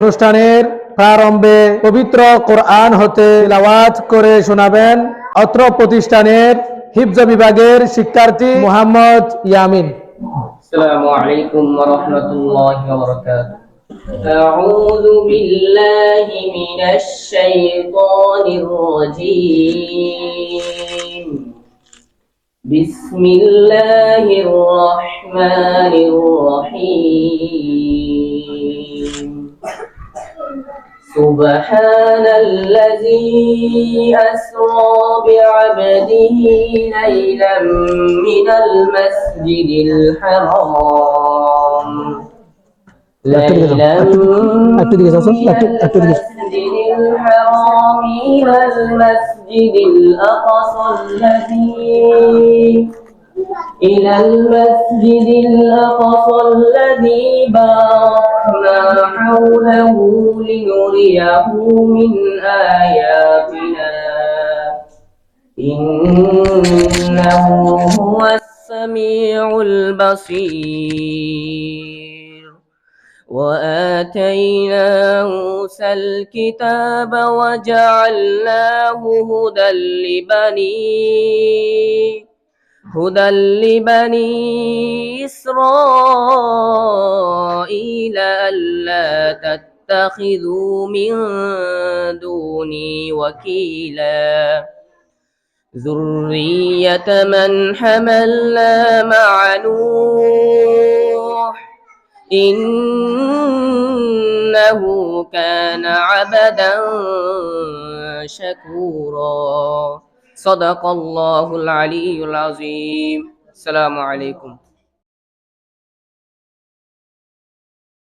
অনুষ্ঠানের প্রারম্ভে পবিত্র কোরআন হতে লাওয়াজ করে শোনাবেন অত্র প্রতিষ্ঠানের হিফজ বিভাগের শিক্ষার্থী মোহাম্মদ ইয়ামিন। أعوذ بالله من الشيطان الرجيم بسم الله الرحمن الرحيم سبحان الذي أسرى بعبده ليلا من المسجد الحرام. ليلا من المسجد الحرام إلى المسجد الأقصى الذي إلى المسجد الأقصى الذي باركنا حوله لنريه من آياتنا. إنه هو السميع البصير. وآتينا موسى الكتاب وجعلناه هدى لبني هدى لبني إسرائيل. تتخذوا من دوني وكيلا. ذرية من حملنا مع نوح. إنه كان عبدا شكورا. صدق الله العلي العظيم. السلام عليكم.